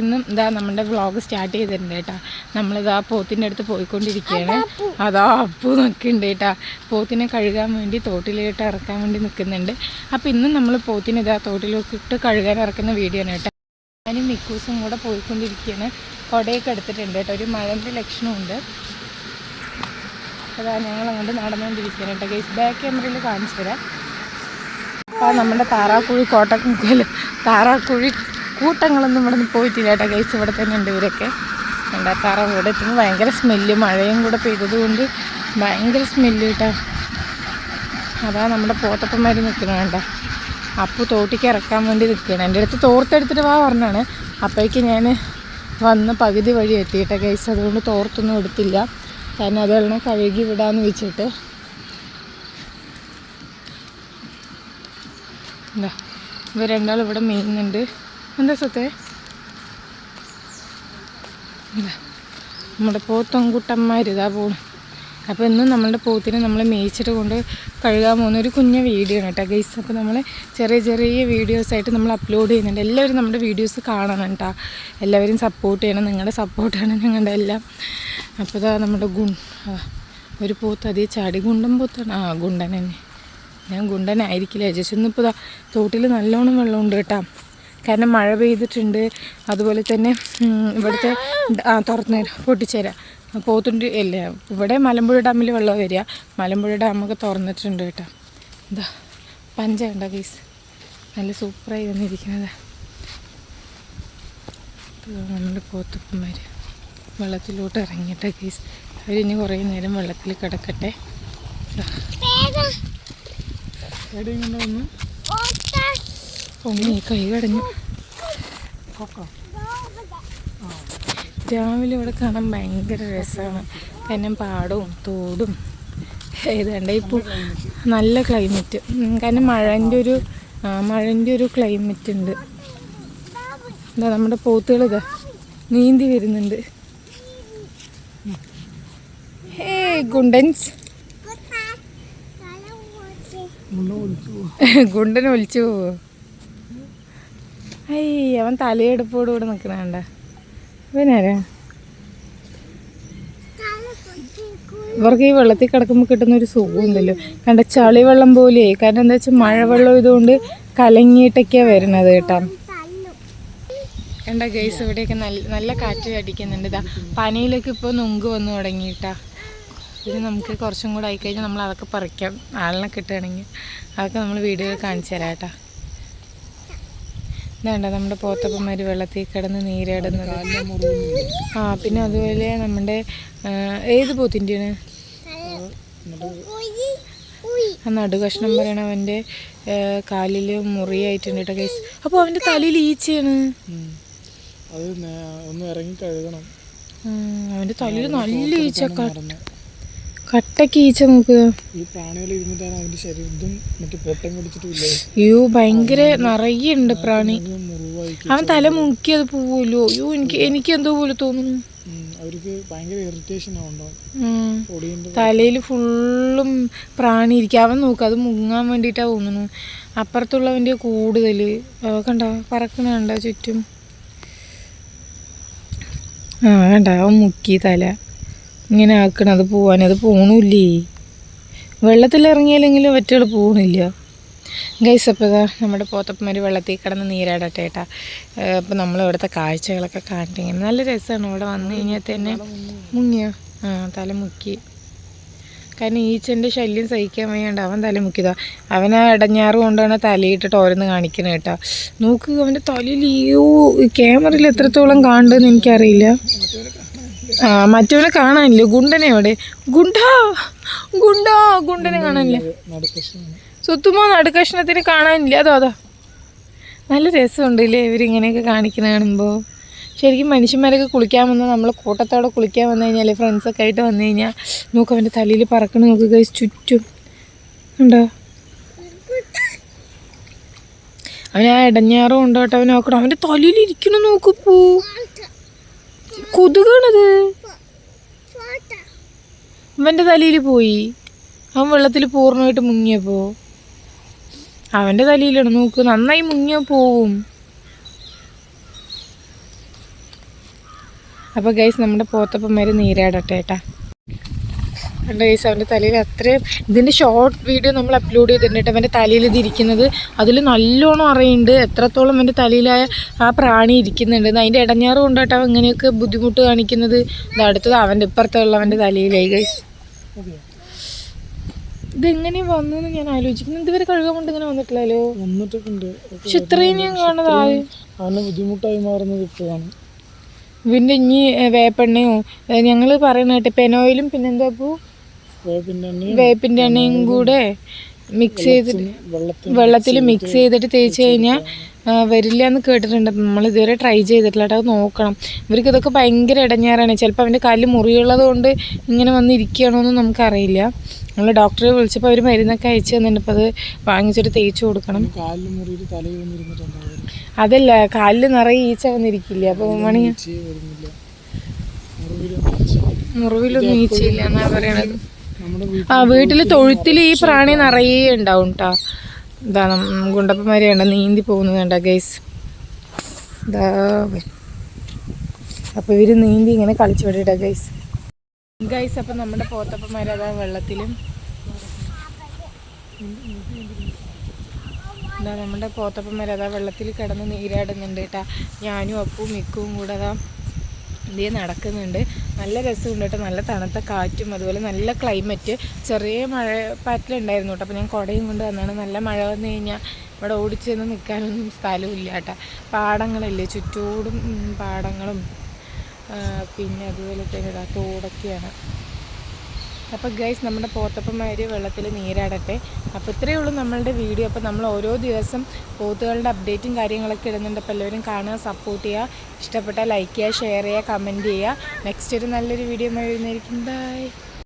ഇന്നും ഇതാ നമ്മുടെ വ്ളോഗ് സ്റ്റാർട്ട് ചെയ്തിട്ടുണ്ട് കേട്ടാ. നമ്മളിതാ പോത്തിന്റെ അടുത്ത് പോയിക്കൊണ്ടിരിക്കുകയാണ്. അതാ അപ്പു നിൽക്കുന്നുണ്ട് കേട്ടാ. പോത്തിനെ കഴുകാൻ വേണ്ടി തോട്ടിലോട്ട് ഇറക്കാൻ വേണ്ടി നിൽക്കുന്നുണ്ട്. അപ്പം ഇന്നും നമ്മൾ പോത്തിനെ ഇതാ തോട്ടിലേക്ക് ഇട്ട് കഴുകാൻ ഇറക്കുന്ന വീഡിയോ ആണ് കേട്ടോ. ഞാനും മിക്കൂസും കൂടെ പോയിക്കൊണ്ടിരിക്കുകയാണ്. കുടയൊക്കെ എടുത്തിട്ടുണ്ട് കേട്ടോ. ഒരു മഴന്റെ ലക്ഷണമുണ്ട് അതാ ഞങ്ങൾ അങ്ങോട്ട് നടന്നുകൊണ്ടിരിക്കുകയാണ് കേട്ടോ. ഗേസ് ബാക്ക് ക്യാമറയിൽ കാണിച്ചു തരാം. അപ്പോൾ നമ്മുടെ താറാക്കുഴി കോട്ടക്കുങ്കൽ താറാക്കുഴി കൂട്ടങ്ങളൊന്നും ഇവിടെ നിന്ന് പോയിട്ടില്ല കേട്ടോ. ഗൈസ് ഇവിടെ തന്നെ ഉണ്ട് ഇവരൊക്കെ. എന്താ തറ ഇവിടെ എത്തുമ്പോൾ ഭയങ്കര സ്മെല്ല് മഴയും കൂടെ പെയ്തത് കൊണ്ട് ഭയങ്കര സ്മെല്ല് കേട്ടോ. അതാ നമ്മുടെ പോത്തപ്പന്മാർ നിൽക്കണം വേണ്ട അപ്പു തോട്ടിക്ക് ഇറക്കാൻ വേണ്ടി നിൽക്കുകയാണ് എന്റെ അടുത്ത് തോർത്തെടുത്തിട്ട് വാ പറഞ്ഞാണ്. അപ്പോഴേക്ക് ഞാൻ വന്ന് പകുതി വഴി എത്തിയിട്ട കേസ് അതുകൊണ്ട് തോർത്തൊന്നും എടുത്തില്ല. കാരണം അതെല്ലാം കഴുകി വിടാമെന്ന് വെച്ചിട്ട്. എന്താ ഇവർ രണ്ടാളും ഇവിടെ മെയ്യുന്നുണ്ട്. എന്താ സത്തേ നമ്മുടെ പോത്തൻകുട്ടന്മാർ ഇതാ പോണു. അപ്പോൾ ഇന്നും നമ്മളുടെ പോത്തിനെ നമ്മൾ മേയിച്ചിട്ട് കൊണ്ട് കഴുകാൻ പോകുന്ന ഒരു കുഞ്ഞ വീഡിയോ ആണ് കേട്ടോ ഗൈസ് അപ്പോൾ നമ്മൾ ചെറിയ ചെറിയ വീഡിയോസായിട്ട് നമ്മൾ അപ്ലോഡ് ചെയ്യുന്നുണ്ട്. എല്ലാവരും നമ്മുടെ വീഡിയോസ് കാണണം കേട്ടോ. എല്ലാവരും സപ്പോർട്ട് ചെയ്യണം. നിങ്ങളുടെ സപ്പോർട്ടാണ് ഞങ്ങളുടെ എല്ലാം. അപ്പോൾ ഇതാ നമ്മുടെ ഗുൺ ഒരു പോത്ത് അതേ ചാടി. ഗുണ്ടൻ പോത്താണ്. ആ ഗുണ്ടൻ തന്നെ. ഞാൻ ഗുണ്ടനായിരിക്കില്ല ജസ്റ്റ് ഇന്നിപ്പോൾ തോട്ടിൽ നല്ലോണം വെള്ളമുണ്ട് കേട്ടോ. കാരണം മഴ പെയ്തിട്ടുണ്ട്. അതുപോലെ തന്നെ ഇവിടുത്തെ തുറന്നു പൊട്ടിച്ചേരാം. പോത്തുണ്ട് അല്ല ഇവിടെ മലമ്പുഴ ഡാമിൽ വെള്ളം വരിക. മലമ്പുഴ ഡാമൊക്കെ തുറന്നിട്ടുണ്ട് കേട്ടോ. എന്താ പഞ്ച ഉണ്ടോ ഗീസ് നല്ല സൂപ്പറായി വന്നിരിക്കുന്നത്. നമ്മുടെ പോത്തുപ്പന്മാർ വെള്ളത്തിലോട്ട് ഇറങ്ങിയിട്ട ഗീസ് അവരിനി കുറേ നേരം വെള്ളത്തിൽ കിടക്കട്ടെ. ദാ. ഇങ്ങനെ കൊണ്ടുവന്നു പൊങ്ങി കൈ കടഞ്ഞു. രാവിലെ ഇവിടെ കാണാൻ ഭയങ്കര രസമാണ് കാരണം പാടവും തോടും. ഏതാണ്ട് ഇപ്പോൾ നല്ല ക്ലൈമറ്റ് കാരണം മഴന്റെ ഒരു മഴന്റെ ഒരു ക്ലൈമറ്റ് ഉണ്ട്. എന്താ നമ്മുടെ പോത്തുകൾ ഇതാ. നീന്തി വരുന്നുണ്ട്. ഹേ ഗുണ്ടൻസ്. ഗുണ്ടൻ ഒലിച്ചു പോവോ? ഐ അവൻ തലയെടുപ്പോടുകൂടെ നിൽക്കണ കണ്ട ഇവർക്ക് ഈ വെള്ളത്തിൽ കിടക്കുമ്പോൾ കിട്ടുന്ന ഒരു സുഖമുണ്ടല്ലോ. കണ്ട ചളി വെള്ളം പോലെ കാരണം എന്താ വെച്ചാൽ മഴ വെള്ളം ഇതുകൊണ്ട് കലങ്ങിയിട്ടൊക്കെയാണ് വരുന്നത് കേട്ടോ. കണ്ട ഗൈസ് ഇവിടെയൊക്കെ നല്ല നല്ല കാറ്റ് അടിക്കുന്നുണ്ട്. ഇതാ പനിയിലേക്ക് ഇപ്പോൾ നുങ്ക് വന്നു തുടങ്ങിയിട്ടാ ഇത് നമുക്ക് കുറച്ചും കൂടെ ആയിക്കഴിഞ്ഞാൽ നമ്മൾ അതൊക്കെ പറിക്കാം. ആളിനെ കിട്ടുകയാണെങ്കിൽ അതൊക്കെ നമ്മൾ വീഡിയോയിൽ കാണിച്ചു തരാം കേട്ടോ. ഇതാണ്ട നമ്മുടെ പോത്തപ്പന്മാർ വെള്ളത്തിൽ കിടന്ന് നീരാടുന്നത്. ആ പിന്നെ അതുപോലെ നമ്മുടെ ഏത് പോത്തിന്റെയാണ് ആ നടുകഷ്ണം പറയണ അവന്റെ കാലിൽ മുറിയായിട്ടുണ്ട് കേട്ടോ കൈസ് അപ്പോൾ അവന്റെ തലയിൽ ഈച്ചയാണ്. അവന്റെ തലയിൽ നല്ല ഈച്ച കട്ട കട്ടയ്ക്ക് ഈച്ച നോക്കുക ഈ പ്രാണികൾ ഇരുന്നിട്ടാണ് അതിന്റെ ശരീരത്തും മറ്റു പൊട്ടം കുടിച്ചിട്ടില്ലേ അയ്യോ ഭയങ്കര നിറയെ ഉണ്ട് പ്രാണി അവൻ തല മുക്കിയത് പോവുമല്ലോ. അയ്യോ എനിക്ക് എനിക്ക് എന്തോ പോലെ തോന്നുന്നു. ഉം, അവർക്ക് ഭയങ്കര ഇറിറ്റേഷൻ ആവുണ്ടാവും ഉം. പൊടിയുണ്ട് തലയിൽ ഫുള്ളും പ്രാണി ഇരിക്കും. അവൻ നോക്കുക അത് മുങ്ങാൻ വേണ്ടിയിട്ടാണ് തോന്നുന്നു. അപ്പുറത്തുള്ളവന്റെ കൂടുതൽ. കണ്ട? പറക്കണ കണ്ട ചുറ്റും? ആ കണ്ട? അവൻ മുക്കി തല. ഇങ്ങനെ ആക്കണത് പോവാൻ അത് പോണില്ലേ? വെള്ളത്തിൽ ഇറങ്ങിയില്ലെങ്കിലും ഒറ്റകൾ പോകണില്ല ഗൈസ് അപ്പോൾ ഇതാ നമ്മുടെ പോത്തപ്പന്മാർ വെള്ളത്തിൽ കിടന്ന് നീരാടട്ടെ ഏട്ടാ അപ്പോൾ നമ്മൾ ഇവിടുത്തെ കാഴ്ചകളൊക്കെ കാണിട്ടിങ്ങനെ നല്ല രസമാണ് ഇവിടെ വന്നു കഴിഞ്ഞാൽ തന്നെ മുങ്ങിയ. ആ തല മുക്കി കാരണം ഈച്ചന്റെ ശല്യം സഹിക്കാൻ വയ്യാണ്ട് അവൻ തല മുക്കിയതാ അവൻ ആ ഇടഞ്ഞാറ് കൊണ്ടാണ് തലയിട്ടിട്ട് ഓരോന്ന് കാണിക്കണേ കേട്ടോ നോക്ക് അവന്റെ തലയിൽ ഈ ക്യാമറയിൽ എത്രത്തോളം കാണുന്നതെന്ന് എനിക്കറിയില്ല. മറ്റവനെ കാണാനില്ല? ഗുണ്ടനെ അവിടെ. ഗുണ്ടാ ഗുണ്ടാ ഗുണ്ടനെ കാണാനില്ല? സുത്തുമോ നടുക്കഷ്ണത്തിന് കാണാനില്ല? അതോ അതോ. നല്ല രസമുണ്ട് ഇല്ലേ ഇവരിങ്ങനെയൊക്കെ കാണിക്കുന്ന കാണുമ്പോൾ ശരിക്കും മനുഷ്യന്മാരൊക്കെ കുളിക്കാൻ വന്നാൽ നമ്മൾ കൂട്ടത്തോടെ കുളിക്കാൻ വന്നു കഴിഞ്ഞാൽ ഫ്രണ്ട്സൊക്കെ ആയിട്ട് വന്നു കഴിഞ്ഞാൽ നോക്ക് അവന്റെ തലയിൽ പറക്കണ നോക്ക് കഴിച്ച് ചുറ്റും. ഉണ്ടോ അവൻ ആ ഇടഞ്ഞാറും ഉണ്ടോ കേട്ടോ? അവൻ നോക്കണം? അവന്റെ തലയിൽ ഇരിക്കണം നോക്ക് പൂ. കൊതുകാണത്. അവന്റെ തലയിൽ പോയി. അവൻ വെള്ളത്തിൽ പൂർണമായിട്ട് മുങ്ങിയപ്പോൾ അവന്റെ തലയിലാണ് നോക്ക് നന്നായി മുങ്ങിയ പോവും. അപ്പോൾ ഗൈസ് നമ്മുടെ പോത്തപ്പന്മാർ നീരാടട്ടെ ഏട്ടാ എന്റെ ഗൈസ് അവന്റെ തലയിൽ അത്രയും ഇതിന്റെ ഷോർട്ട് വീഡിയോ നമ്മൾ അപ്ലോഡ് ചെയ്തിട്ടുണ്ട് അവന്റെ തലയിൽ ഇത് ഇരിക്കുന്നത്. അതിൽ നല്ലോണം അറിയുന്നുണ്ട്. എത്രത്തോളം എന്റെ തലയിലായ ആ പ്രാണി ഇരിക്കുന്നുണ്ട്. അതിന്റെ ഇടഞ്ഞാറ് കൊണ്ടായിട്ട് അവൻ ഇങ്ങനെയൊക്കെ ബുദ്ധിമുട്ട് കാണിക്കുന്നത്. ഇത് അടുത്തത് അവന്റെ ഇപ്പുറത്തുള്ളവന്റെ തലയിലായി ഗൈസ് ഇതെങ്ങനെ വന്നു എന്ന് ഞാൻ ആലോചിക്കുന്നു. ഇതുവരെ കഴുകാൻ കൊണ്ട് ഇങ്ങനെ വന്നിട്ടില്ലല്ലോ. വന്നിട്ടുണ്ട് ഉണ്ട് പക്ഷെ ഇത്രയും ഞാൻ കാണുന്നതായി അവന് ബുദ്ധിമുട്ടായി മാറുന്നത് ഇപ്പോഴാണ്. പിന്നെ ഇനി വേപ്പെണ്ണയോ? ഞങ്ങൾ പറയണ കേട്ടെ പെനോയിലും പിന്നെന്താ പൂ? വേപ്പിന്റെ എണ്ണയും കൂടെ മിക്സ് ചെയ്തിട്ട് വെള്ളത്തിൽ മിക്സ് ചെയ്തിട്ട് തേച്ച് കഴിഞ്ഞാൽ വരില്ല എന്ന് കേട്ടിട്ടുണ്ട്. നമ്മൾ ഇതുവരെ ട്രൈ ചെയ്തിട്ടില്ല കേട്ടോ അത് നോക്കണം. ഇവർക്ക് ഇതൊക്കെ ഭയങ്കര ഇടഞ്ഞാറാണ് ചിലപ്പോൾ അവന്റെ കാലിൽ മുറിയുള്ളത് കൊണ്ട് ഇങ്ങനെ വന്നിരിക്കുകയാണോ എന്ന് നമുക്കറിയില്ല. നമ്മൾ ഡോക്ടറെ വിളിച്ചപ്പോൾ അവർ മരുന്നൊക്കെ അയച്ചു തന്നിട്ട് അപ്പോൾ അത് വാങ്ങിച്ചിട്ട് തേച്ച് കൊടുക്കണം. അതല്ല കാലിൽ നിറയെ ഈച്ച വന്നിരിക്കില്ല? അപ്പോൾ മണി മുറിവിലൊന്നും ഈച്ചയില്ല എന്നാ പറയണത്? ആ വീട്ടിൽ തൊഴുത്തിൽ ഈ പ്രാണി നിറയെ ഉണ്ടാവും കേട്ടോ ഇതാ ഗുണ്ടപ്പന്മാരെ കണ്ട നീന്തി പോകുന്നത് കണ്ട ഗൈസ് ഇതാ അപ്പോൾ ഇവർ നീന്തി ഇങ്ങനെ കളിച്ചു വിടട്ടെ ഗൈസ് ഗൈസ് അപ്പം നമ്മുടെ പോത്തപ്പന്മാർ അതാ വെള്ളത്തിലും. എന്താ നമ്മുടെ പോത്തപ്പന്മാർ അതാ വെള്ളത്തിൽ കിടന്ന് നീരാടുന്നുണ്ട് കേട്ടാ ഞാനും അപ്പും മിക്കും കൂടെ അതാ ഇതേ നടക്കുന്നുണ്ട്. നല്ല രസമുണ്ട് കേട്ടോ. നല്ല തണുത്ത കാറ്റും അതുപോലെ നല്ല ക്ലൈമറ്റ് ചെറിയ മഴ പാറ്റിലുണ്ടായിരുന്നു കേട്ടോ. അപ്പോൾ ഞാൻ കുടയും കൊണ്ട് വന്നാണ്. നല്ല മഴ വന്നു കഴിഞ്ഞാൽ ഇവിടെ ഓടിച്ചെന്ന് നിൽക്കാനൊന്നും സ്ഥലമില്ല കേട്ടോ. പാടങ്ങളില്ലേ ചുറ്റോടും പാടങ്ങളും. പിന്നെ അതുപോലെ തന്നെ തോടൊക്കെയാണ്. അപ്പോൾ ഗൈസ് നമ്മുടെ പോത്തപ്പന്മാർ വെള്ളത്തിൽ നീരാടട്ടെ. അപ്പോൾ ഇത്രയേ ഉള്ളൂ നമ്മളുടെ വീഡിയോ അപ്പോൾ നമ്മൾ ഓരോ ദിവസം പോത്തുകളുടെ അപ്ഡേറ്റും കാര്യങ്ങളൊക്കെ ഇടുന്നുണ്ട്. അപ്പോൾ എല്ലാവരും കാണുക സപ്പോർട്ട് ചെയ്യുക. ഇഷ്ടപ്പെട്ടാൽ ലൈക്ക് ചെയ്യുക ഷെയർ ചെയ്യുക കമന്റ് ചെയ്യുക. നെക്സ്റ്റ് ഒരു നല്ലൊരു വീഡിയോ വരുന്നതായിരിക്കും. ബൈ